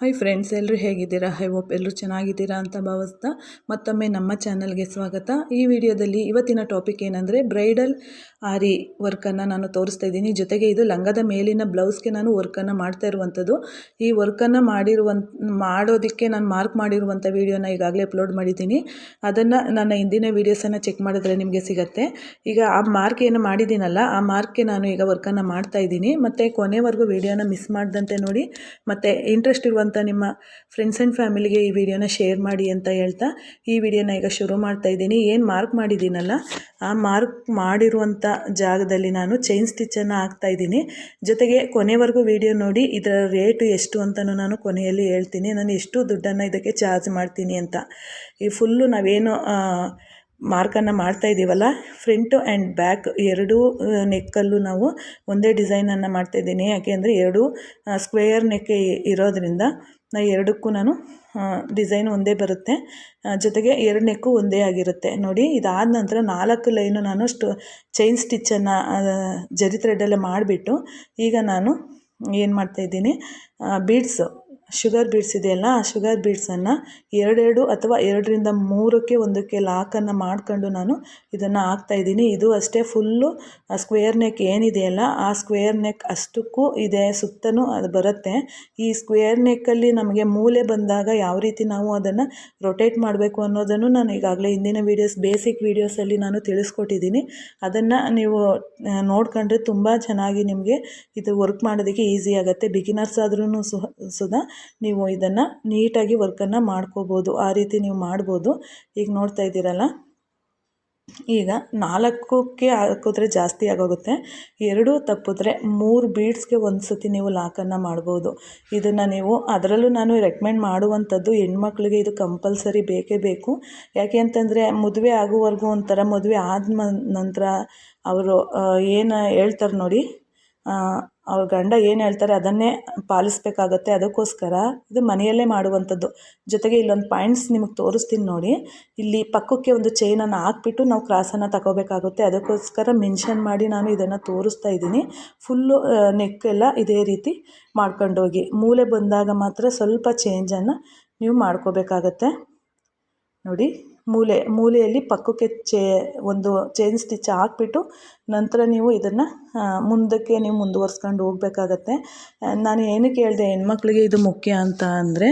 Hi friends ಎಲ್ಲರೂ ಹೇಗಿದ್ದೀರಾ? High hope ಎಲ್ಲರೂ ಚೆನ್ನಾಗಿದ್ದೀರಾ ಅಂತ ಭಾವಿಸ್ತಾ ಮತ್ತೊಮ್ಮೆ ನಮ್ಮ ಚಾನಲ್ಗೆ ಸ್ವಾಗತ. ಈ ವಿಡಿಯೋದಲ್ಲಿ ಇವತ್ತಿನ ಟಾಪಿಕ್ ಏನಂದರೆ ಬ್ರೈಡಲ್ ಆರಿ ವರ್ಕನ್ನು ನಾನು ತೋರಿಸ್ತಾ ಇದ್ದೀನಿ. ಜೊತೆಗೆ ಇದು ಲಂಗದ ಮೇಲಿನ ಬ್ಲೌಸ್ಗೆ ನಾನು ವರ್ಕನ್ನು ಮಾಡ್ತಾ ಇರುವಂಥದ್ದು. ಈ ವರ್ಕನ್ನು ಮಾಡಿರುವಂಥ ಮಾಡೋದಕ್ಕೆ ನಾನು ಮಾರ್ಕ್ ಮಾಡಿರುವಂಥ ವೀಡಿಯೋನ ಈಗಾಗಲೇ ಅಪ್ಲೋಡ್ ಮಾಡಿದ್ದೀನಿ. ಅದನ್ನು ನನ್ನ ಹಿಂದಿನ ವೀಡಿಯೋಸನ್ನು ಚೆಕ್ ಮಾಡಿದ್ರೆ ನಿಮಗೆ ಸಿಗುತ್ತೆ. ಈಗ ಆ ಮಾರ್ಕ್ ಏನು ಮಾಡಿದ್ದೀನಲ್ಲ, ಆ ಮಾರ್ಕ್ಗೆ ನಾನು ಈಗ ವರ್ಕನ್ನು ಮಾಡ್ತಾ ಇದ್ದೀನಿ. ಮತ್ತು ಕೊನೆವರೆಗೂ ವೀಡಿಯೋನ ಮಿಸ್ ಮಾಡಿದಂತೆ ನೋಡಿ. ಮತ್ತು ಇಂಟ್ರೆಸ್ಟ್ ಇರುವಂಥ ಅಂತ ನಿಮ್ಮ ಫ್ರೆಂಡ್ಸ್ ಆ್ಯಂಡ್ ಫ್ಯಾಮಿಲಿಗೆ ಈ ವಿಡಿಯೋನ ಶೇರ್ ಮಾಡಿ ಅಂತ ಹೇಳ್ತಾ, ಈ ವಿಡಿಯೋನ ಈಗ ಶುರು ಮಾಡ್ತಾ ಇದ್ದೀನಿ. ಏನು ಮಾರ್ಕ್ ಮಾಡಿದ್ದೀನಲ್ಲ, ಆ ಮಾರ್ಕ್ ಮಾಡಿರುವಂಥ ಜಾಗದಲ್ಲಿ ನಾನು ಚೈನ್ ಸ್ಟಿಚ್ಚನ್ನು ಹಾಕ್ತಾ ಇದ್ದೀನಿ. ಜೊತೆಗೆ ಕೊನೆವರೆಗೂ ವಿಡಿಯೋ ನೋಡಿ, ಇದರ ರೇಟು ಎಷ್ಟು ಅಂತಲೂ ನಾನು ಕೊನೆಯಲ್ಲಿ ಹೇಳ್ತೀನಿ. ನಾನು ಎಷ್ಟು ದುಡ್ಡನ್ನು ಇದಕ್ಕೆ ಚಾರ್ಜ್ ಮಾಡ್ತೀನಿ ಅಂತ. ಈ ಫುಲ್ಲು ನಾವೇನು ಮಾರ್ಕನ್ನು ಮಾಡ್ತಾ ಇದ್ದೀವಲ್ಲ ಫ್ರಂಟು ಆ್ಯಂಡ್ ಬ್ಯಾಕ್ ಎರಡೂ ನೆಕ್ಕಲ್ಲೂ ನಾವು ಒಂದೇ ಡಿಸೈನನ್ನು ಮಾಡ್ತಾಯಿದ್ದೀನಿ ಯಾಕೆ ಅಂದರೆ ಎರಡೂ ಸ್ಕ್ವೇರ್ ನೆಕ್ ಇರೋದ್ರಿಂದ ನಾ ಎರಡಕ್ಕೂ ನಾನು ಡಿಸೈನ್ ಒಂದೇ ಬರುತ್ತೆ. ಜೊತೆಗೆ ಎರಡು ನೆಕ್ಕು ಒಂದೇ ಆಗಿರುತ್ತೆ. ನೋಡಿ, ಇದಾದ ನಂತರ ನಾಲ್ಕು ಲೈನು ನಾನು ಸ್ಟು, ಚೈನ್ ಸ್ಟಿಚ್ಚನ್ನು ಜರಿ ಥ್ರೆಡ್ಡಲ್ಲೇ ಮಾಡಿಬಿಟ್ಟು ಈಗ ನಾನು ಏನು ಮಾಡ್ತಾಯಿದ್ದೀನಿ ಬೀಡ್ಸು. ಶುಗರ್ ಬೀಡ್ಸ್ ಇದೆಯಲ್ಲ, ಆ ಶುಗರ್ ಬೀಡ್ಸನ್ನು ಎರಡೆರಡು ಅಥವಾ ಎರಡರಿಂದ ಮೂರಕ್ಕೆ ಒಂದಕ್ಕೆ ಲಾಕನ್ನು ಮಾಡ್ಕೊಂಡು ನಾನು ಇದನ್ನು ಹಾಕ್ತಾಯಿದ್ದೀನಿ ಇದು ಅಷ್ಟೇ ಫುಲ್ಲು ಸ್ಕ್ವೇರ್ ನೆಕ್ ಏನಿದೆಯಲ್ಲ ಆ ಸ್ಕ್ವೇರ್ ನೆಕ್ ಅಷ್ಟಕ್ಕೂ ಇದೆ ಸುತ್ತಲೂ ಅದು ಬರುತ್ತೆ. ಈ ಸ್ಕ್ವೇರ್ ನೆಕ್ಕಲ್ಲಿ ನಮಗೆ ಮೂಲೆ ಬಂದಾಗ ಯಾವ ರೀತಿ ನಾವು ಅದನ್ನು ರೊಟೇಟ್ ಮಾಡಬೇಕು ಅನ್ನೋದನ್ನು ನಾನು ಈಗಾಗಲೇ ಹಿಂದಿನ ವೀಡಿಯೋಸ್ ಬೇಸಿಕ್ ವೀಡಿಯೋಸಲ್ಲಿ ನಾನು ತಿಳಿಸ್ಕೊಟ್ಟಿದ್ದೀನಿ. ಅದನ್ನು ನೀವು ನೋಡ್ಕೊಂಡ್ರೆ ತುಂಬ ಚೆನ್ನಾಗಿ ನಿಮಗೆ ಇದು ವರ್ಕ್ ಮಾಡೋದಕ್ಕೆ ಈಸಿ ಆಗುತ್ತೆ. ಬಿಗಿನರ್ಸ್ ಆದ್ರೂ ಸುಧಾ ನೀವು ಇದನ್ನು ನೀಟಾಗಿ ವರ್ಕನ್ನು ಮಾಡ್ಕೋಬೋದು. ಆ ರೀತಿ ನೀವು ಮಾಡ್ಬೋದು. ಈಗ ನೋಡ್ತಾ ಇದ್ದೀರಲ್ಲ? ಈಗ ನಾಲ್ಕಕ್ಕೆ ಹಾಕಿದ್ರೆ ಜಾಸ್ತಿ ಆಗೋಗುತ್ತೆ. ಎರಡು ತಪ್ಪಿದ್ರೆ ಮೂರು ಬೀಡ್ಸ್ಗೆ ಒಂದು ಸತಿ ನೀವು ಲಾಕನ್ನು ಮಾಡ್ಬೋದು. ಇದನ್ನು ನೀವು ಅದರಲ್ಲೂ ನಾನು ರೆಕಮೆಂಡ್ ಮಾಡುವಂಥದ್ದು ಹೆಣ್ಮಕ್ಳಿಗೆ ಇದು ಕಂಪಲ್ಸರಿ ಬೇಕೇ ಬೇಕು. ಯಾಕೆ ಅಂತಂದರೆ ಮದುವೆ ಆಗುವವರೆಗೂ ಒಂಥರ ಮದುವೆ ಆದ ನಂತರ ಅವರು ಏನು ಹೇಳ್ತಾರೆ ನೋಡಿ? ಅವ್ರ ಗಂಡ ಏನು ಹೇಳ್ತಾರೆ ಅದನ್ನೇ ಪಾಲಿಸಬೇಕಾಗತ್ತೆ, ಅದಕ್ಕೋಸ್ಕರ ಇದು ಮನೆಯಲ್ಲೇ ಮಾಡುವಂಥದ್ದು. ಜೊತೆಗೆ ಇಲ್ಲೊಂದು ಪಾಯಿಂಟ್ಸ್ ನಿಮಗೆ ತೋರಿಸ್ತೀನಿ ನೋಡಿ. ಇಲ್ಲಿ ಪಕ್ಕಕ್ಕೆ ಒಂದು ಚೈನನ್ನು ಹಾಕ್ಬಿಟ್ಟು ನಾವು ಕ್ರಾಸನ್ನು ತಗೋಬೇಕಾಗುತ್ತೆ. ಅದಕ್ಕೋಸ್ಕರ ಮೆನ್ಷನ್ ಮಾಡಿ ನಾನು ಇದನ್ನು ತೋರಿಸ್ತಾ ಇದ್ದೀನಿ. ಫುಲ್ಲು ಎಲ್ಲ ಇದೇ ರೀತಿ ಮಾಡ್ಕೊಂಡೋಗಿ. ಮೂಲೆ ಬಂದಾಗ ಮಾತ್ರ ಸ್ವಲ್ಪ ಚೇಂಜನ್ನು ನೀವು ಮಾಡ್ಕೋಬೇಕಾಗತ್ತೆ. ನೋಡಿ, ಮೂಲೆ, ಮೂಲೆಯಲ್ಲಿ ಪಕ್ಕಕ್ಕೆ ಚೇ, ಒಂದು ಚೈನ್ ಸ್ಟಿಚ್ ಹಾಕ್ಬಿಟ್ಟು ನಂತರ ನೀವು ಇದನ್ನು ಮುಂದಕ್ಕೆ ನೀವು ಮುಂದುವರ್ಸ್ಕೊಂಡು ಹೋಗ್ಬೇಕಾಗತ್ತೆ. ನಾನು ಏನಕ್ಕೆ ಹೇಳಿದೆ, ಹೆಣ್ಮಕ್ಳಿಗೆ ಇದು ಮುಖ್ಯ ಅಂತ ಅಂದರೆ,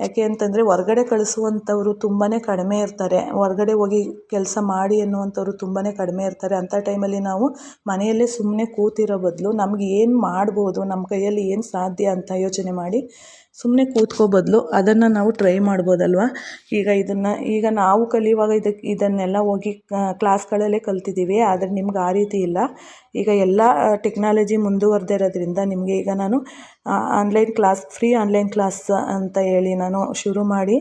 ಯಾಕೆ ಅಂತಂದರೆ ಹೊರ್ಗಡೆ ಕಳಿಸುವಂಥವ್ರು ತುಂಬಾ ಕಡಿಮೆ ಇರ್ತಾರೆ. ಹೊರ್ಗಡೆ ಹೋಗಿ ಕೆಲಸ ಮಾಡಿ ಅನ್ನುವಂಥವ್ರು ತುಂಬಾ ಕಡಿಮೆ ಇರ್ತಾರೆ. ಅಂಥ ಟೈಮಲ್ಲಿ ನಾವು ಮನೆಯಲ್ಲೇ ಸುಮ್ಮನೆ ಕೂತಿರೋ ಬದಲು ನಮ್ಗೆ ಏನು ಮಾಡ್ಬೋದು ನಮ್ಮ ಕೈಯಲ್ಲಿ ಏನು ಸಾಧ್ಯ ಅಂತ ಯೋಚನೆ ಮಾಡಿ ಸುಮ್ಮನೆ ಕೂತ್ಕೋ ಬದಲು ಅದನ್ನು ನಾವು ಟ್ರೈ ಮಾಡ್ಬೋದಲ್ವ? ಈಗ ಇದನ್ನು, ಈಗ ನಾವು ಕಲಿಯುವಾಗ ಇದಕ್ಕೆ ಇದನ್ನೆಲ್ಲ ಹೋಗಿ ಕ್ಲಾಸ್ಗಳಲ್ಲೇ ಕಲ್ತಿದ್ದೀವಿ ಆದರೆ ನಿಮ್ಗೆ ಆ ರೀತಿ ಇಲ್ಲ. ಈಗ ಎಲ್ಲ ಟೆಕ್ನಾಲಜಿ ಮುಂದುವರೆದಿರೋದ್ರಿಂದ ನಿಮಗೆ ಈಗ ನಾನು online class free online class ಅಂತ ಹೇಳಿ ನಾನು ಶುರು ಮಾಡಿ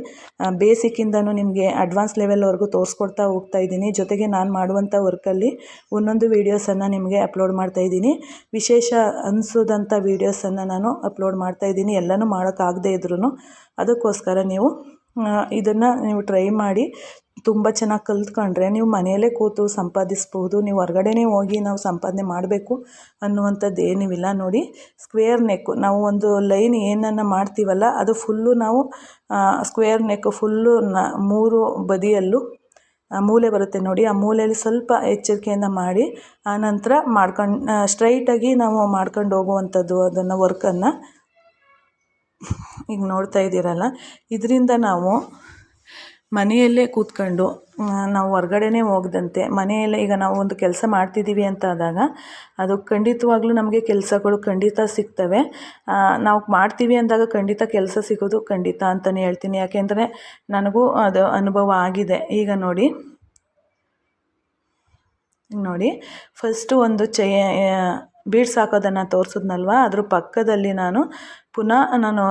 ಬೇಸಿಕ್ಕಿಂದನೂ ನಿಮಗೆ ಅಡ್ವಾನ್ಸ್ ಲೆವೆಲ್ವರೆಗೂ ತೋರಿಸ್ಕೊಡ್ತಾ ಹೋಗ್ತಾ ಇದ್ದೀನಿ. ಜೊತೆಗೆ ನಾನು ಮಾಡುವಂಥ ವರ್ಕಲ್ಲಿ ಒಂದೊಂದು ವೀಡಿಯೋಸನ್ನು ನಿಮಗೆ ಅಪ್ಲೋಡ್ ಮಾಡ್ತಾ ಇದ್ದೀನಿ. ವಿಶೇಷ ಅನಿಸೋದಂಥ ವೀಡಿಯೋಸನ್ನು ನಾನು ಅಪ್ಲೋಡ್ ಮಾಡ್ತಾ ಇದ್ದೀನಿ. ಎಲ್ಲನೂ ಮಾಡೋಕ್ಕಾಗದೇ ಇದ್ರೂ ಅದಕ್ಕೋಸ್ಕರ ನೀವು ಇದನ್ನು ನೀವು ಟ್ರೈ ಮಾಡಿ ತುಂಬ ಚೆನ್ನಾಗಿ ಕಲ್ತ್ಕೊಂಡ್ರೆ ನೀವು ಮನೆಯಲ್ಲೇ ಕೂತು ಸಂಪಾದಿಸ್ಬೋದು, ನೀವು ಹೊರ್ಗಡೆನೇ ಹೋಗಿ ನಾವು ಸಂಪಾದನೆ ಮಾಡಬೇಕು ಅನ್ನುವಂಥದ್ದು ಏನಿಲ್ಲ ನೋಡಿ. ಸ್ಕ್ವೇರ್ ನೆಕ್ಕು ನಾವು ಒಂದು ಲೈನ್ ಏನನ್ನು ಮಾಡ್ತೀವಲ್ಲ ಅದು ಫುಲ್ಲು ನಾವು ಸ್ಕ್ವೇರ್ ನೆಕ್ಕು ಫುಲ್ಲು ಮೂರು ಬದಿಯಲ್ಲೂ ಮೂಲೆ ಬರುತ್ತೆ ನೋಡಿ. ಆ ಮೂಲೆಯಲ್ಲಿ ಸ್ವಲ್ಪ ಎಚ್ಚರಿಕೆಯಿಂದ ಮಾಡಿ ಆನಂತರ ಮಾಡ್ಕೊಂಡು ಸ್ಟ್ರೈಟಾಗಿ ನಾವು ಮಾಡ್ಕೊಂಡು ಹೋಗುವಂಥದ್ದು ಅದನ್ನು ವರ್ಕನ್ನು ಈಗ ನೋಡ್ತಾ ಇದ್ದೀರಲ್ಲ, ಇದರಿಂದ ನಾವು ಮನೆಯಲ್ಲೇ ಕೂತ್ಕೊಂಡು ನಾವು ಹೊರ್ಗಡೆನೇ ಹೋಗದಂತೆ, ಮನೆಯಲ್ಲೇ ಈಗ ನಾವು ಒಂದು ಕೆಲಸ ಮಾಡ್ತಿದ್ದೀವಿ ಅಂತ ಆದಾಗ, ಅದು ಖಂಡಿತವಾಗ್ಲೂ ನಮಗೆ ಕೆಲಸಗಳು ಖಂಡಿತ ಸಿಗ್ತವೆ. ನಾವು ಮಾಡ್ತೀವಿ ಅಂದಾಗ ಖಂಡಿತ ಕೆಲಸ ಸಿಗೋದು ಖಂಡಿತ ಅಂತಲೇ ಹೇಳ್ತೀನಿ. ಯಾಕೆಂದರೆ ನನಗೂ ಅದು ಅನುಭವ ಆಗಿದೆ. ಈಗ ನೋಡಿ ನೋಡಿ ಫಸ್ಟು ಒಂದು ಚೈ ಬೀಡ್ಸ್ ಹಾಕೋದನ್ನು ತೋರಿಸಿದ್ನಲ್ವ? ಅದ್ರ ಪಕ್ಕದಲ್ಲಿ ನಾನು ಪುನಃ ನಾನು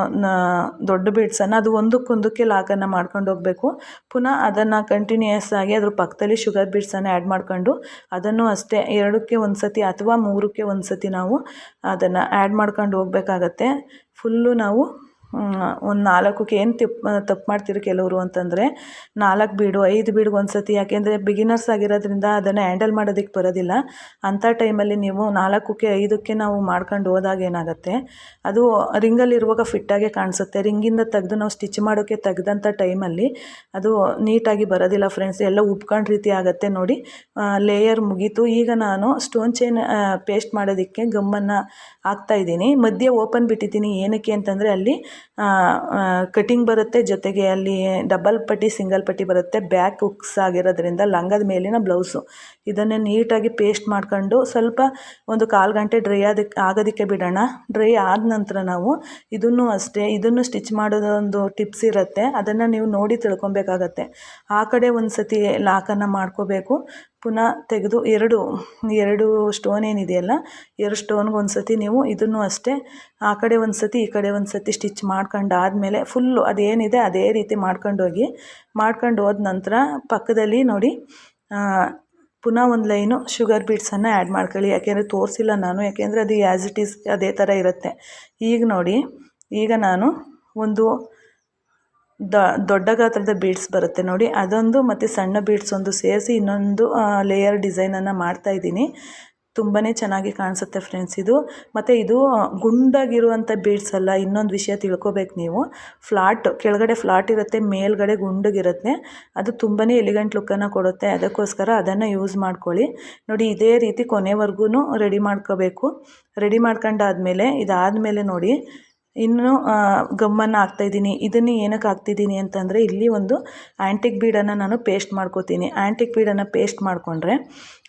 ದೊಡ್ಡ ಬೀಡ್ಸನ್ನು ಅದು ಒಂದಕ್ಕೊಂದಕ್ಕೆ ಲಾಕನ್ನು ಮಾಡ್ಕೊಂಡು ಹೋಗಬೇಕು. ಪುನಃ ಅದನ್ನು ಕಂಟಿನ್ಯೂಯಸ್ ಆಗಿ ಅದ್ರ ಪಕ್ಕದಲ್ಲಿ ಶುಗರ್ ಬೀಡ್ಸನ್ನು ಆ್ಯಡ್ ಮಾಡ್ಕೊಂಡು ಅದನ್ನು ಅಷ್ಟೇ ಎರಡಕ್ಕೆ ಒಂದು ಸತಿ ಅಥವಾ ಮೂರಕ್ಕೆ ಒಂದು ಸತಿ ನಾವು ಅದನ್ನು ಆ್ಯಡ್ ಮಾಡ್ಕೊಂಡು ಹೋಗಬೇಕಾಗತ್ತೆ. ಫುಲ್ಲು ನಾವು ಒಂದು ನಾಲ್ಕಕ್ಕೆ ಏನು ತಿಪ್, ತಪ್ಪು ಮಾಡ್ತೀರಿ ಕೆಲವರು ಅಂತಂದರೆ, ನಾಲ್ಕು ಬೀಡು, ಐದು ಬೀಡ್ಗೆ ಒಂದು ಸತಿ ಯಾಕೆಂದರೆ ಬಿಗಿನರ್ಸ್ ಆಗಿರೋದ್ರಿಂದ ಅದನ್ನು ಹ್ಯಾಂಡಲ್ ಮಾಡೋದಕ್ಕೆ ಬರೋದಿಲ್ಲ. ಅಂಥ ಟೈಮಲ್ಲಿ ನೀವು ನಾಲ್ಕಕ್ಕೆ, ಐದಕ್ಕೆ ನಾವು ಮಾಡ್ಕೊಂಡು ಹೋದಾಗ ಏನಾಗುತ್ತೆ, ಅದು ರಿಂಗಲ್ಲಿರುವಾಗ ಫಿಟ್ಟಾಗೆ ಕಾಣಿಸುತ್ತೆ. ರಿಂಗಿಂದ ತೆಗೆದು ನಾವು ಸ್ಟಿಚ್ ಮಾಡೋಕ್ಕೆ ತೆಗ್ದಂಥ ಟೈಮಲ್ಲಿ ಅದು ನೀಟಾಗಿ ಬರೋದಿಲ್ಲ ಫ್ರೆಂಡ್ಸ್ ಎಲ್ಲ ಉಬ್ಕೊಂಡು ರೀತಿ ಆಗುತ್ತೆ ನೋಡಿ. ಲೇಯರ್ ಮುಗೀತು. ಈಗ ನಾನು ಸ್ಟೋನ್ ಚೈನ್ ಪೇಸ್ಟ್ ಮಾಡೋದಕ್ಕೆ ಗಮ್ಮನ್ನು ಹಾಕ್ತಾಯಿದ್ದೀನಿ ಮಧ್ಯೆ ಓಪನ್ ಬಿಟ್ಟಿದ್ದೀನಿ. ಏನಕ್ಕೆ ಅಂತಂದರೆ ಅಲ್ಲಿ ಕಟಿಂಗ್ ಬರುತ್ತೆ, ಜೊತೆಗೆ ಅಲ್ಲಿ ಡಬಲ್ ಪಟ್ಟಿ ಸಿಂಗಲ್ ಪಟ್ಟಿ ಬರುತ್ತೆ ಬ್ಯಾಕ್ ಹುಕ್ಸ್ ಆಗಿರೋದ್ರಿಂದ ಲಂಗದ ಮೇಲಿನ ಬ್ಲೌಸು ಇದನ್ನೇ ನೀಟಾಗಿ ಪೇಸ್ಟ್ ಮಾಡ್ಕೊಂಡು ಸ್ವಲ್ಪ ಒಂದು ಕಾಲು ಗಂಟೆ ಡ್ರೈ ಆದಕ್ಕೆ ಆಗೋದಕ್ಕೆ ಬಿಡೋಣ. ಡ್ರೈ ಆದ ನಂತರ ನಾವು ಇದನ್ನು ಅಷ್ಟೇ, ಇದನ್ನು ಸ್ಟಿಚ್ ಮಾಡೋದೊಂದು ಟಿಪ್ಸ್ ಇರುತ್ತೆ. ಅದನ್ನು ನೀವು ನೋಡಿ ತಿಳ್ಕೊಬೇಕಾಗತ್ತೆ. ಆ ಕಡೆ ಒಂದು ಸತಿ ಲಾಕನ್ನು ಮಾಡ್ಕೋಬೇಕು. ಪುನಃ ತೆಗೆದು ಎರಡು ಎರಡು ಸ್ಟೋನ್ ಏನಿದೆಯಲ್ಲ, ಎರಡು ಸ್ಟೋನ್ಗೆ ಒಂದು ಸತಿ ನೀವು ಇದನ್ನು ಅಷ್ಟೇ, ಆ ಕಡೆ ಒಂದು ಸತಿ ಈ ಕಡೆ ಒಂದು ಸತಿ ಸ್ಟಿಚ್ ಮಾಡ್ಕೊಂಡು ಆದಮೇಲೆ ಫುಲ್ಲು ಅದೇನಿದೆ ಅದೇ ರೀತಿ ಮಾಡ್ಕೊಂಡು ಹೋಗಿ ಮಾಡ್ಕೊಂಡು ಹೋದ ನಂತರ ಪಕ್ಕದಲ್ಲಿ ನೋಡಿ ಪುನಃ ಒಂದು ಲೈನು ಶುಗರ್ ಬೀಡ್ಸನ್ನು ಆ್ಯಡ್ ಮಾಡ್ಕೊಳ್ಳಿ. ಯಾಕೆಂದರೆ ತೋರಿಸಿಲ್ಲ ನಾನು, ಯಾಕೆಂದರೆ ಅದು ಆ್ಯಸ್ ಇಟ್ ಈಸ್ ಅದೇ ಥರ ಇರುತ್ತೆ. ಈಗ ನೋಡಿ, ಈಗ ನಾನು ಒಂದು ದೊಡ್ಡ ಗಾತ್ರದ ಬೀಡ್ಸ್ ಬರುತ್ತೆ ನೋಡಿ. ಅದೊಂದು ಮತ್ತು ಸಣ್ಣ ಬೀಡ್ಸ್ ಒಂದು ಸೇರಿಸಿ ಇನ್ನೊಂದು ಲೇಯರ್ ಡಿಸೈನನ್ನು ಮಾಡ್ತಾ ಇದ್ದೀನಿ. ತುಂಬಾ ಚೆನ್ನಾಗಿ ಕಾಣಿಸುತ್ತೆ ಫ್ರೆಂಡ್ಸ್ ಇದು. ಮತ್ತು ಇದು ಗುಂಡಾಗಿರುವಂಥ ಬೀಡ್ಸ್ ಅಲ್ಲ, ಇನ್ನೊಂದು ವಿಷಯ ತಿಳ್ಕೊಬೇಕು ನೀವು. ಫ್ಲಾಟ್, ಕೆಳಗಡೆ ಫ್ಲಾಟ್ ಇರುತ್ತೆ, ಮೇಲ್ಗಡೆ ಗುಂಡಗಿರುತ್ತೆ. ಅದು ತುಂಬಾ ಎಲಿಗೆಂಟ್ ಲುಕ್ಕನ್ನು ಕೊಡುತ್ತೆ. ಅದಕ್ಕೋಸ್ಕರ ಅದನ್ನು ಯೂಸ್ ಮಾಡ್ಕೊಳ್ಳಿ. ನೋಡಿ, ಇದೇ ರೀತಿ ಕೊನೆವರೆಗೂ ರೆಡಿ ಮಾಡ್ಕೋಬೇಕು. ರೆಡಿ ಮಾಡ್ಕೊಂಡಾದ್ಮೇಲೆ, ಇದಾದಮೇಲೆ ನೋಡಿ ಇನ್ನು ಗಮ್ಮನ್ನು ಹಾಕ್ತಾಯಿದ್ದೀನಿ ಇದನ್ನು ಏನಕ್ಕೆ ಹಾಕ್ತಿದ್ದೀನಿ ಅಂತಂದರೆ, ಇಲ್ಲಿ ಒಂದು ಆ್ಯಂಟಿಕ್ ಬೀಡನ್ನು ನಾನು ಪೇಸ್ಟ್ ಮಾಡ್ಕೋತೀನಿ. ಆ್ಯಂಟಿಕ್ ಬೀಡನ್ನು ಪೇಸ್ಟ್ ಮಾಡಿಕೊಂಡ್ರೆ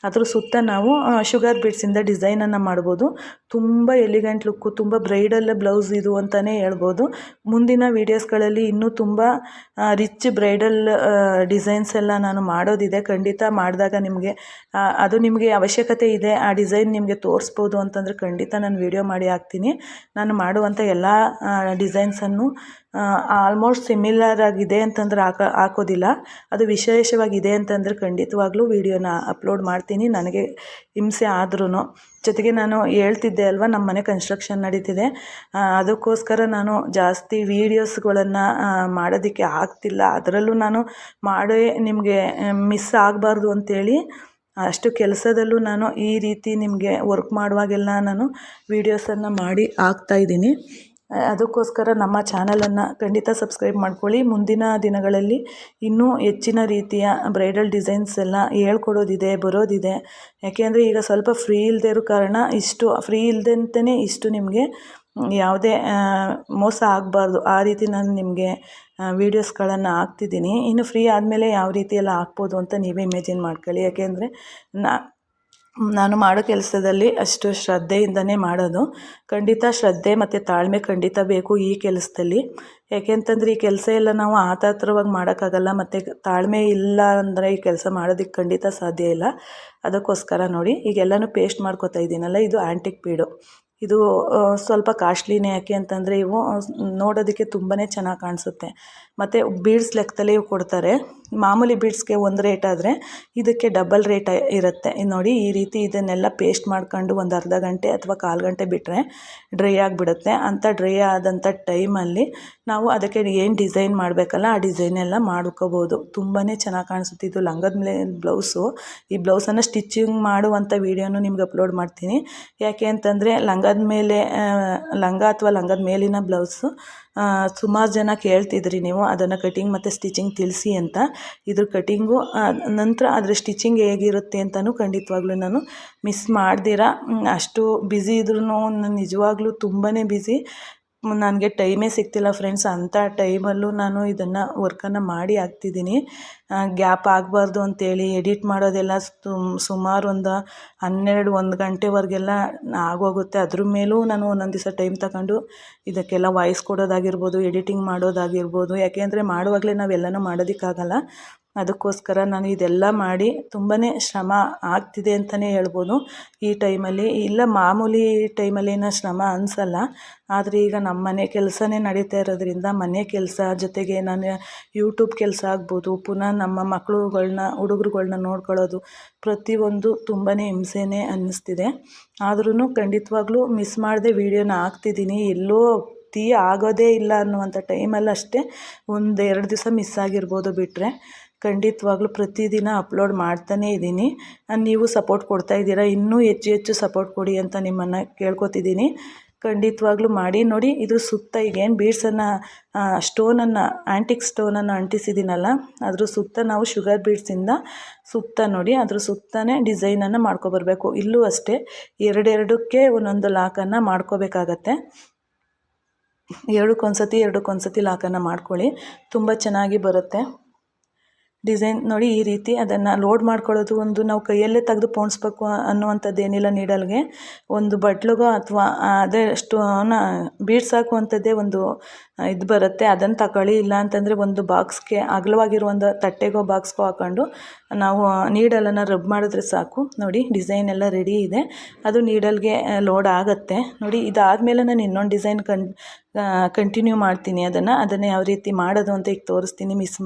ಅದ್ರ ಸುತ್ತ ನಾವು ಶುಗರ್ ಬೀಡ್ಸಿಂದ ಡಿಸೈನನ್ನು ಮಾಡ್ಬೋದು. ತುಂಬ ಎಲಿಗೆಂಟ್ ಲುಕ್ಕು ತುಂಬ ಬ್ರೈಡಲ್ ಬ್ಲೌಸ್ ಇದು ಅಂತಲೇ ಹೇಳ್ಬೋದು. ಮುಂದಿನ ವೀಡಿಯೋಸ್ಗಳಲ್ಲಿ ಇನ್ನೂ ತುಂಬ ರಿಚ್ ಬ್ರೈಡಲ್ ಡಿಸೈನ್ಸ್ ಎಲ್ಲ ನಾನು ಮಾಡೋದಿದೆ. ಖಂಡಿತ ಮಾಡಿದಾಗ ನಿಮಗೆ ಅದು ನಿಮಗೆ ಅವಶ್ಯಕತೆ ಇದೆ. ಆ ಡಿಸೈನ್ ನಿಮಗೆ ತೋರಿಸ್ಬೋದು ಅಂತಂದರೆ ಖಂಡಿತ ನಾನು ವೀಡಿಯೋ ಮಾಡಿ ಹಾಕ್ತೀನಿ. ನಾನು ಮಾಡುವಂಥ ಎಲ್ಲ ಡಿಸೈನ್ಸನ್ನು ಆಲ್ಮೋಸ್ಟ್ ಸಿಮಿಲರ್ ಆಗಿದೆ ಅಂತಂದ್ರೆ ಹಾಕ ಹಾಕೋದಿಲ್ಲ. ಅದು ವಿಶೇಷವಾಗಿದೆ ಅಂತಂದರೆ ಖಂಡಿತವಾಗ್ಲೂ ವೀಡಿಯೋನ ಅಪ್ಲೋಡ್ ಮಾಡ್ತೀನಿ. ನನಗೆ ಹಿಂಸೆ ಆದ್ರೂ ಜೊತೆಗೆ ನಾನು ಹೇಳ್ತಿದ್ದೆ ಅಲ್ವಾ, ನಮ್ಮ ಮನೆ ಕನ್ಸ್ಟ್ರಕ್ಷನ್ ನಡೀತಿದೆ. ಅದಕ್ಕೋಸ್ಕರ ನಾನು ಜಾಸ್ತಿ ವೀಡಿಯೋಸ್ಗಳನ್ನು ಮಾಡೋದಕ್ಕೆ ಆಗ್ತಿಲ್ಲ. ಅದರಲ್ಲೂ ನಾನು ಮಾಡೇ ನಿಮಗೆ ಮಿಸ್ ಆಗಬಾರ್ದು ಅಂತೇಳಿ, ಅಷ್ಟು ಕೆಲಸದಲ್ಲೂ ನಾನು ಈ ರೀತಿ ನಿಮಗೆ ವರ್ಕ್ ಮಾಡುವಾಗೆಲ್ಲ ನಾನು ವೀಡಿಯೋಸನ್ನು ಮಾಡಿ ಹಾಕ್ತಾಯಿದ್ದೀನಿ ಅದಕ್ಕೋಸ್ಕರ ನಮ್ಮ ಚಾನಲನ್ನು ಖಂಡಿತ ಸಬ್ಸ್ಕ್ರೈಬ್ ಮಾಡ್ಕೊಳ್ಳಿ. ಮುಂದಿನ ದಿನಗಳಲ್ಲಿ ಇನ್ನೂ ಹೆಚ್ಚಿನ ರೀತಿಯ ಬ್ರೈಡಲ್ ಡಿಸೈನ್ಸ್ ಎಲ್ಲ ಹೇಳ್ಕೊಡೋದಿದೆ, ಬರೋದಿದೆ. ಯಾಕೆಂದರೆ ಈಗ ಸ್ವಲ್ಪ ಫ್ರೀ ಇಲ್ಲದೆ ಇರೋ ಕಾರಣ ಇಷ್ಟು ಫ್ರೀ ಇಲ್ಲದೆ ಇಷ್ಟು ನಿಮಗೆ ಯಾವುದೇ ಮೋಸ ಆಗಬಾರ್ದು. ಆ ರೀತಿ ನಾನು ನಿಮಗೆ ವೀಡಿಯೋಸ್ಗಳನ್ನು ಹಾಕ್ತಿದ್ದೀನಿ. ಇನ್ನು ಫ್ರೀ ಆದಮೇಲೆ ಯಾವ ರೀತಿ ಎಲ್ಲ ಹಾಕ್ಬೋದು ಅಂತ ನೀವೇ ಇಮೇಜಿನ್ ಮಾಡ್ಕೊಳ್ಳಿ. ಯಾಕೆಂದರೆ ನಾ ನಾನು ಮಾಡೋ ಕೆಲಸದಲ್ಲಿ ಅಷ್ಟು ಶ್ರದ್ಧೆಯಿಂದನೇ ಮಾಡೋದು. ಖಂಡಿತ ಶ್ರದ್ಧೆ ಮತ್ತು ತಾಳ್ಮೆ ಖಂಡಿತ ಬೇಕು ಈ ಕೆಲಸದಲ್ಲಿ. ಯಾಕೆಂತಂದರೆ ಈ ಕೆಲಸ ಎಲ್ಲ ನಾವು ಆತಾತ್ರವಾಗಿ ಮಾಡೋಕ್ಕಾಗಲ್ಲ ಮತ್ತು ತಾಳ್ಮೆ ಇಲ್ಲ ಅಂದರೆ ಈ ಕೆಲಸ ಮಾಡೋದಕ್ಕೆ ಖಂಡಿತ ಸಾಧ್ಯ ಇಲ್ಲ. ಅದಕ್ಕೋಸ್ಕರ ನೋಡಿ, ಈಗೆಲ್ಲನೂ ಪೇಸ್ಟ್ ಮಾಡ್ಕೊತಾ ಇದ್ದೀನಲ್ಲ, ಇದು ಆ್ಯಂಟಿಕ್ ಪೀಡು. ಇದು ಸ್ವಲ್ಪ ಕಾಸ್ಟ್ಲಿನೇ, ಯಾಕೆ ಅಂತಂದರೆ ಇವು ನೋಡೋದಕ್ಕೆ ತುಂಬಾ ಚೆನ್ನಾಗಿ ಕಾಣಿಸುತ್ತೆ. ಮತ್ತು ಬೀಡ್ಸ್ ಲೆಕ್ಕದಲ್ಲಿ ಕೊಡ್ತಾರೆ. ಮಾಮೂಲಿ ಬೀಡ್ಸ್ಗೆ ಒಂದು ರೇಟ್ ಆದರೆ ಇದಕ್ಕೆ ಡಬಲ್ ರೇಟ್ ಇರುತ್ತೆ. ನೋಡಿ, ಈ ರೀತಿ ಇದನ್ನೆಲ್ಲ ಪೇಸ್ಟ್ ಮಾಡ್ಕೊಂಡು ಒಂದು ಅರ್ಧ ಗಂಟೆ ಅಥವಾ ಕಾಲು ಗಂಟೆ ಬಿಟ್ಟರೆ ಡ್ರೈ ಆಗಿಬಿಡುತ್ತೆ. ಅಂಥ ಡ್ರೈ ಆದಂಥ ಟೈಮಲ್ಲಿ ನಾವು ಅದಕ್ಕೆ ಏನು ಡಿಸೈನ್ ಮಾಡಬೇಕಲ್ಲ, ಆ ಡಿಸೈನ್ ಎಲ್ಲ ಮಾಡ್ಕೋಬೋದು. ತುಂಬಾ ಚೆನ್ನಾಗಿ ಕಾಣಿಸುತ್ತೆ. ಇದು ಲಂಗದ ಮೇಲೆ ಬ್ಲೌಸು ಈ ಬ್ಲೌಸನ್ನು ಸ್ಟಿಚಿಂಗ್ ಮಾಡುವಂಥ ವೀಡಿಯೋನು ನಿಮ್ಗೆ ಅಪ್ಲೋಡ್ ಮಾಡ್ತೀನಿ. ಯಾಕೆ ಅಂತಂದರೆ, ಲಂಗದ ಮೇಲೆ ಲಂಗ ಅಥವಾ ಲಂಗದ ಮೇಲಿನ ಬ್ಲೌಸು ಸುಮಾರು ಜನ ಕೇಳ್ತಿದ್ರಿ ನೀವು, ಅದನ್ನು ಕಟಿಂಗ್ ಮತ್ತು ಸ್ಟಿಚಿಂಗ್ ತಿಳಿಸಿ ಅಂತ. ಇದ್ರ ಕಟ್ಟಿಂಗು ನಂತರ ಅದರ ಸ್ಟಿಚಿಂಗ್ ಹೇಗಿರುತ್ತೆ ಅಂತಲೂ ಖಂಡಿತವಾಗ್ಲೂ ನಾನು ಮಿಸ್ ಮಾಡ್ದಿರ. ಅಷ್ಟು ಬ್ಯುಸಿ ಇದ್ರೂ ನಾನು ನಿಜವಾಗ್ಲೂ ತುಂಬಾ ಬ್ಯುಸಿ ನನಗೆ ಟೈಮೇ ಸಿಗ್ತಿಲ್ಲ ಫ್ರೆಂಡ್ಸ್. ಅಂಥ ಟೈಮಲ್ಲೂ ನಾನು ಇದನ್ನು ವರ್ಕನ್ನು ಮಾಡಿ ಹಾಕ್ತಿದ್ದೀನಿ. ಗ್ಯಾಪ್ ಆಗಬಾರ್ದು ಅಂತೇಳಿ ಎಡಿಟ್ ಮಾಡೋದೆಲ್ಲ ಸುಮಾರು ಒಂದು ಹನ್ನೆರಡು, ಒಂದು ಗಂಟೆವರೆಗೆಲ್ಲ ಆಗೋಗುತ್ತೆ. ಅದ್ರ ಮೇಲೂ ನಾನು ಒಂದೊಂದು ದಿವಸ ಟೈಮ್ ತಗೊಂಡು ಇದಕ್ಕೆಲ್ಲ ವಾಯ್ಸ್ ಕೊಡೋದಾಗಿರ್ಬೋದು, ಎಡಿಟಿಂಗ್ ಮಾಡೋದಾಗಿರ್ಬೋದು. ಯಾಕೆ ಅಂದರೆ ಮಾಡುವಾಗಲೇ ನಾವೆಲ್ಲನೂ ಮಾಡೋದಕ್ಕಾಗಲ್ಲ. ಅದಕ್ಕೋಸ್ಕರ ನಾನು ಇದೆಲ್ಲ ಮಾಡಿ ತುಂಬಾ ಶ್ರಮ ಆಗ್ತಿದೆ ಅಂತಲೇ ಹೇಳ್ಬೋದು. ಈ ಟೈಮಲ್ಲಿ ಇಲ್ಲ, ಮಾಮೂಲಿ ಟೈಮಲ್ಲೇನೋ ಶ್ರಮ ಅನಿಸಲ್ಲ. ಆದರೆ ಈಗ ನಮ್ಮ ಮನೆ ಕೆಲಸನೇ ನಡೀತಾ ಇರೋದ್ರಿಂದ ಮನೆ ಕೆಲಸ ಜೊತೆಗೆ ನಾನು ಯೂಟ್ಯೂಬ್ ಕೆಲಸ ಆಗ್ಬೋದು, ಪುನಃ ನಮ್ಮ ಮಕ್ಕಳುಗಳ್ನ ಹುಡುಗ್ರುಗಳ್ನ ನೋಡ್ಕೊಳ್ಳೋದು ಪ್ರತಿಯೊಂದು ತುಂಬಾ ಹಿಂಸೆನೇ ಅನ್ನಿಸ್ತಿದೆ. ಆದ್ರೂ ಖಂಡಿತವಾಗ್ಲೂ ಮಿಸ್ ಮಾಡದೆ ವೀಡಿಯೋನ ಹಾಕ್ತಿದ್ದೀನಿ. ಎಲ್ಲೋ ತೀ ಆಗೋದೇ ಇಲ್ಲ ಅನ್ನುವಂಥ ಟೈಮಲ್ಲಿ ಅಷ್ಟೇ ಒಂದು ಎರಡು ದಿವಸ ಮಿಸ್ ಆಗಿರ್ಬೋದು ಬಿಟ್ಟರೆ ಖಂಡಿತವಾಗ್ಲೂ ಪ್ರತಿದಿನ ಅಪ್ಲೋಡ್ ಮಾಡ್ತಾನೇ ಇದ್ದೀನಿ. ನೀವು ಸಪೋರ್ಟ್ ಕೊಡ್ತಾ ಇದ್ದೀರಾ? ಇನ್ನೂ ಹೆಚ್ಚು ಹೆಚ್ಚು ಸಪೋರ್ಟ್ ಕೊಡಿ ಅಂತ ನಿಮ್ಮನ್ನು ಕೇಳ್ಕೊತಿದ್ದೀನಿ. ಖಂಡಿತವಾಗ್ಲೂ ಮಾಡಿ. ನೋಡಿ, ಇದ್ರ ಸುತ್ತ ಈಗೇನು ಬೀಡ್ಸನ್ನು ಸ್ಟೋನನ್ನು ಆ್ಯಂಟಿಕ್ ಸ್ಟೋನನ್ನು ಅಂಟಿಸಿದ್ದೀನಲ್ಲ, ಅದ್ರ ಸುತ್ತ ನಾವು ಶುಗರ್ ಬೀಡ್ಸಿಂದ ಸುತ್ತ ನೋಡಿ, ಅದ್ರ ಸುತ್ತನೇ ಡಿಸೈನನ್ನು ಮಾಡ್ಕೊಬರ್ಬೇಕು. ಇಲ್ಲೂ ಅಷ್ಟೇ, ಎರಡೆರಡಕ್ಕೆ ಒಂದೊಂದು ಲಾಕನ್ನು ಮಾಡ್ಕೋಬೇಕಾಗತ್ತೆ. ಎರಡಕ್ಕೊಂದ್ಸತಿ ಎರಡಕ್ಕೊಂದ್ಸತಿ ಲಾಕನ್ನು ಮಾಡ್ಕೊಳ್ಳಿ. ತುಂಬ ಚೆನ್ನಾಗಿ ಬರುತ್ತೆ. ಡಿಸೈನ್ ನೋಡಿ ಈ ರೀತಿ ಅದನ್ನು ಲೋಡ್ ಮಾಡ್ಕೊಳ್ಳೋದು ಒಂದು ನಾವು ಕೈಯಲ್ಲೇ ತೆಗೆದು ಪೋಣಿಸ್ಬೇಕು ಅನ್ನುವಂಥದ್ದು ಏನಿಲ್ಲ ನೀಡಲ್ಗೆ. ಒಂದು ಬಟ್ಲಿಗೋ ಅಥವಾ ಅದೇ ಸ್ಟೋನ ಬೀಡ್ಸ್ ಹಾಕುವಂಥದ್ದೇ ಒಂದು ಇದು ಬರುತ್ತೆ. ಅದನ್ನು ತಗೊಳ್ಳಿ. ಇಲ್ಲ ಅಂತಂದರೆ ಒಂದು ಬಾಕ್ಸ್ಗೆ ಅಗಲವಾಗಿರೋ ಒಂದು ತಟ್ಟೆಗೋ ಬಾಕ್ಸ್ಗೋ ಹಾಕ್ಕೊಂಡು ನಾವು ನೀಡಲನ್ನು ರಬ್ ಮಾಡಿದ್ರೆ ಸಾಕು. ನೋಡಿ, ಡಿಸೈನ್ ಎಲ್ಲ ರೆಡಿ ಇದೆ. ಅದು ನೀಡಲ್ಗೆ ಲೋಡ್ ಆಗುತ್ತೆ. ನೋಡಿ, ಇದಾದಮೇಲೆ ನಾನು ಇನ್ನೊಂದು ಡಿಸೈನ್ ಕನ್ ಕಂಟಿನ್ಯೂ ಮಾಡ್ತೀನಿ. ಅದನ್ನು ಅದನ್ನು ಯಾವ ರೀತಿ ಮಾಡೋದು ಅಂತ ಈಗ ತೋರಿಸ್ತೀನಿ. ಮಿಸ್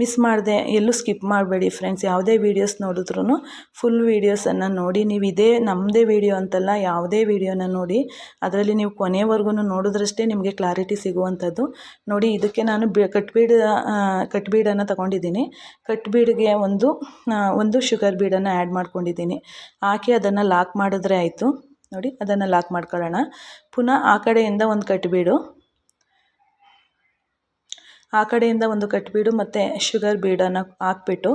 ಮಿಸ್ ಮಾಡಿದೆ, ಎಲ್ಲೂ ಸ್ಕಿಪ್ ಮಾಡಬೇಡಿ ಫ್ರೆಂಡ್ಸ್. ಯಾವುದೇ ವೀಡಿಯೋಸ್ ನೋಡಿದ್ರೂ ಫುಲ್ ವೀಡಿಯೋಸನ್ನು ನೋಡಿ. ನೀವು ಇದೇ ನಮ್ಮದೇ ವೀಡಿಯೋ ಅಂತಲ್ಲ, ಯಾವುದೇ ವೀಡಿಯೋನ ನೋಡಿ. ಅದರಲ್ಲಿ ನೀವು ಕೊನೆವರೆಗೂ ನೋಡಿದ್ರಷ್ಟೇ ನಿಮಗೆ ಕ್ಲಾರಿಟಿ ಸಿಗುವಂಥದ್ದು. ನೋಡಿ, ಇದಕ್ಕೆ ನಾನು ಬಿ, ಕಟ್ಬೀಡ ಕಟ್ಬೀಡನ್ನು ತಗೊಂಡಿದ್ದೀನಿ. ಕಟ್ಬೀಡಿಗೆ ಒಂದು ಒಂದು ಶುಗರ್ ಬೀಡನ್ನು ಆ್ಯಡ್ ಮಾಡ್ಕೊಂಡಿದ್ದೀನಿ. ಹಾಕಿ ಅದನ್ನು ಲಾಕ್ ಮಾಡಿದ್ರೆ ಆಯಿತು. ನೋಡಿ, ಅದನ್ನು ಲಾಕ್ ಮಾಡ್ಕೊಳ್ಳೋಣ. ಪುನಃ ಆ ಕಡೆಯಿಂದ ಒಂದು ಕಟ್ಬೀಡು. ಆ ಕಡೆಯಿಂದ ಒಂದು ಕಟ್ಬೀಡು ಮತ್ತು ಶುಗರ್ ಬೀಡನ್ನು ಹಾಕ್ಬಿಟ್ಟು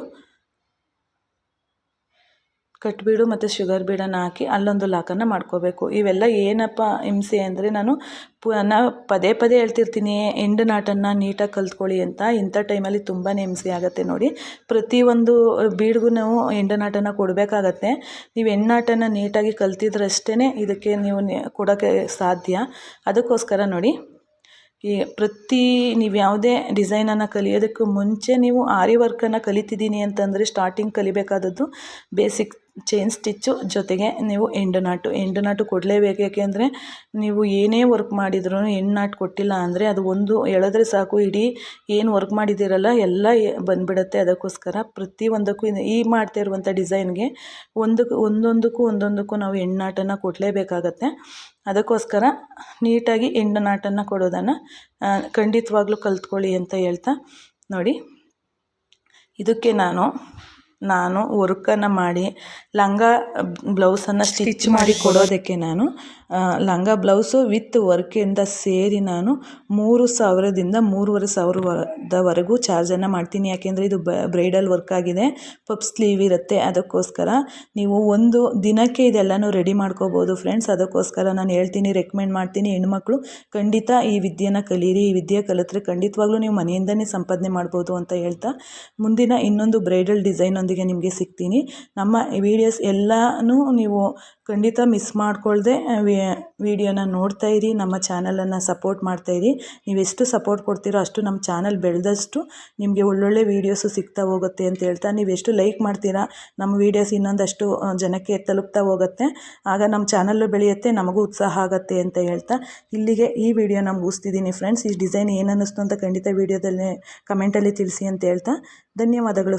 ಕಟ್ಬೀಡು ಮತ್ತು ಶುಗರ್ ಬೀಡನ್ನು ಹಾಕಿ ಅಲ್ಲೊಂದು ಲಾಕನ್ನು ಮಾಡ್ಕೋಬೇಕು. ಇವೆಲ್ಲ ಏನಪ್ಪ ಹಿಂಸೆ ಅಂದರೆ ನಾನು ಪುನಃ ಪದೇ ಪದೇ ಹೇಳ್ತಿರ್ತೀನಿ, ಎಂಡ್ ನಾಟನ್ನು ನೀಟಾಗಿ ಕಲ್ತ್ಕೊಳ್ಳಿ ಅಂತ. ಇಂಥ ಟೈಮಲ್ಲಿ ತುಂಬಾ ಹಿಂಸೆ ಆಗುತ್ತೆ ನೋಡಿ. ಪ್ರತಿಯೊಂದು ಬೀಡ್ಗೂ ನಾವು ಎಂಡ್ ನಾಟನ್ನು ಕೊಡಬೇಕಾಗತ್ತೆ. ನೀವು ಹೆಣ್ಣಾಟನ ನೀಟಾಗಿ ಕಲ್ತಿದ್ರಷ್ಟೇ ಇದಕ್ಕೆ ನೀವು ಕೊಡೋಕ್ಕೆ ಸಾಧ್ಯ. ಅದಕ್ಕೋಸ್ಕರ ನೋಡಿ, ಈ ಪ್ರತಿ ನೀವು ಯಾವುದೇ ಡಿಸೈನನ್ನು ಕಲಿಯೋದಕ್ಕೂ ಮುಂಚೆ ನೀವು ಆರಿ ವರ್ಕನ್ನು ಕಲಿತಿದ್ದೀನಿ ಅಂತಂದರೆ ಸ್ಟಾರ್ಟಿಂಗ್ ಕಲಿಬೇಕಾದದ್ದು ಬೇಸಿಕ್ ಚೈನ್ ಸ್ಟಿಚ್ಚು ಜೊತೆಗೆ ನೀವು ಎಂಡು ನಾಟು. ಎಂಡು ನಾಟು ಕೊಡಲೇಬೇಕು ಯಾಕೆಂದರೆ ನೀವು ಏನೇ ವರ್ಕ್ ಮಾಡಿದ್ರೂ ಎಂಡು ನಾಟು ಕೊಟ್ಟಿಲ್ಲ ಅಂದರೆ ಅದು ಒಂದು ಎಳೆದ್ರೆ ಸಾಕು, ಇಡೀ ಏನು ವರ್ಕ್ ಮಾಡಿದ್ದೀರಲ್ಲ ಎಲ್ಲ ಬಂದುಬಿಡತ್ತೆ. ಅದಕ್ಕೋಸ್ಕರ ಪ್ರತಿಯೊಂದಕ್ಕೂ ಈ ಮಾಡ್ತಾ ಇರುವಂಥ ಡಿಸೈನ್ಗೆ ಒಂದಕ್ಕೆ, ಒಂದೊಂದಕ್ಕೂ ಒಂದೊಂದಕ್ಕೂ ನಾವು ಎಂಡ್ ನಾಟನ್ನು ಕೊಡಲೇಬೇಕಾಗತ್ತೆ. ಅದಕ್ಕೋಸ್ಕರ ನೀಟಾಗಿ ಎಂಡ್ ನಾಟನ್ನು ಕೊಡೋದನ್ನು ಖಂಡಿತವಾಗ್ಲೂ ಕಲ್ತ್ಕೊಳ್ಳಿ ಅಂತ ಹೇಳ್ತಾ ನೋಡಿ. ಇದಕ್ಕೆ ನಾನು ನಾನು ವರ್ಕನ್ನು ಮಾಡಿ ಲಂಗ ಬ್ಲೌಸನ್ನು ಸ್ಟಿಚ್ ಮಾಡಿ ಕೊಡೋದಕ್ಕೆ ನಾನು ಲಂಗ ಬ್ಲೌಸು ವಿತ್ ವರ್ಕಿಂದ ಸೇರಿ ನಾನು ಮೂರು ಸಾವಿರದಿಂದ ಮೂರುವರೆ ಸಾವಿರದವರೆಗೂ ಚಾರ್ಜನ್ನು ಮಾಡ್ತೀನಿ. ಯಾಕೆಂದರೆ ಇದು ಬ್ರೈಡಲ್ ವರ್ಕ್ ಆಗಿದೆ ಪಪ್ ಸ್ಲೀವ್ ಇರುತ್ತೆ ಅದಕ್ಕೋಸ್ಕರ ನೀವು ಒಂದು ದಿನಕ್ಕೆ ಇದೆಲ್ಲನೂ ರೆಡಿ ಮಾಡ್ಕೋಬೋದು ಫ್ರೆಂಡ್ಸ್. ಅದಕ್ಕೋಸ್ಕರ ನಾನು ಹೇಳ್ತೀನಿ ರೆಕಮೆಂಡ್ ಮಾಡ್ತೀನಿ. ಹೆಣ್ಮಕ್ಳು ಖಂಡಿತ ಈ ವಿದ್ಯೆನ ಕಲೀರಿ ಈ ವಿದ್ಯೆ ಕಲಿತ್ರೆ ಖಂಡಿತವಾಗ್ಲೂ ನೀವು ಮನೆಯಿಂದನೇ ಸಂಪಾದನೆ ಮಾಡ್ಬೋದು ಅಂತ ಹೇಳ್ತಾ ಮುಂದಿನ ಇನ್ನೊಂದು ಬ್ರೈಡಲ್ ಡಿಸೈನೊಂದಿಗೆ ನಿಮಗೆ ಸಿಗ್ತೀನಿ. ನಮ್ಮ ವೀಡಿಯೋಸ್ ಎಲ್ಲನೂ ನೀವು ಖಂಡಿತ ಮಿಸ್ ಮಾಡ್ಕೊಳ್ಳದೆ ವಿಡಿಯೋನ ನೋಡ್ತಾ ಇರಿ, ನಮ್ಮ ಚಾನಲನ್ನು ಸಪೋರ್ಟ್ ಮಾಡ್ತಾ ಇರಿ. ನೀವೆಷ್ಟು ಸಪೋರ್ಟ್ ಕೊಡ್ತೀರೋ ಅಷ್ಟು ನಮ್ಮ ಚಾನಲ್ ಬೆಳೆದಷ್ಟು ನಿಮಗೆ ಒಳ್ಳೊಳ್ಳೆ ವೀಡಿಯೋಸು ಸಿಗ್ತಾ ಹೋಗುತ್ತೆ ಅಂತ ಹೇಳ್ತಾ, ನೀವು ಎಷ್ಟು ಲೈಕ್ ಮಾಡ್ತೀರಾ, ನಮ್ಮ ವೀಡಿಯೋಸ್ ಇನ್ನೊಂದಷ್ಟು ಜನಕ್ಕೆ ತಲುಪ್ತಾ ಹೋಗುತ್ತೆ, ಆಗ ನಮ್ಮ ಚಾನಲ್ಲು ಬೆಳೆಯುತ್ತೆ, ನಮಗೂ ಉತ್ಸಾಹ ಆಗುತ್ತೆ ಅಂತ ಹೇಳ್ತಾ, ಇಲ್ಲಿಗೆ ಈ ವಿಡಿಯೋನ ಮುಗಿಸ್ತಿದ್ದೀನಿ ಫ್ರೆಂಡ್ಸ್ ಈ ಡಿಸೈನ್ ಏನು ಅನ್ನಿಸ್ತು ಅಂತ ಖಂಡಿತ ವೀಡಿಯೋದಲ್ಲಿ ಕಮೆಂಟಲ್ಲಿ ತಿಳಿಸಿ ಅಂತ ಹೇಳ್ತಾ, ಧನ್ಯವಾದಗಳು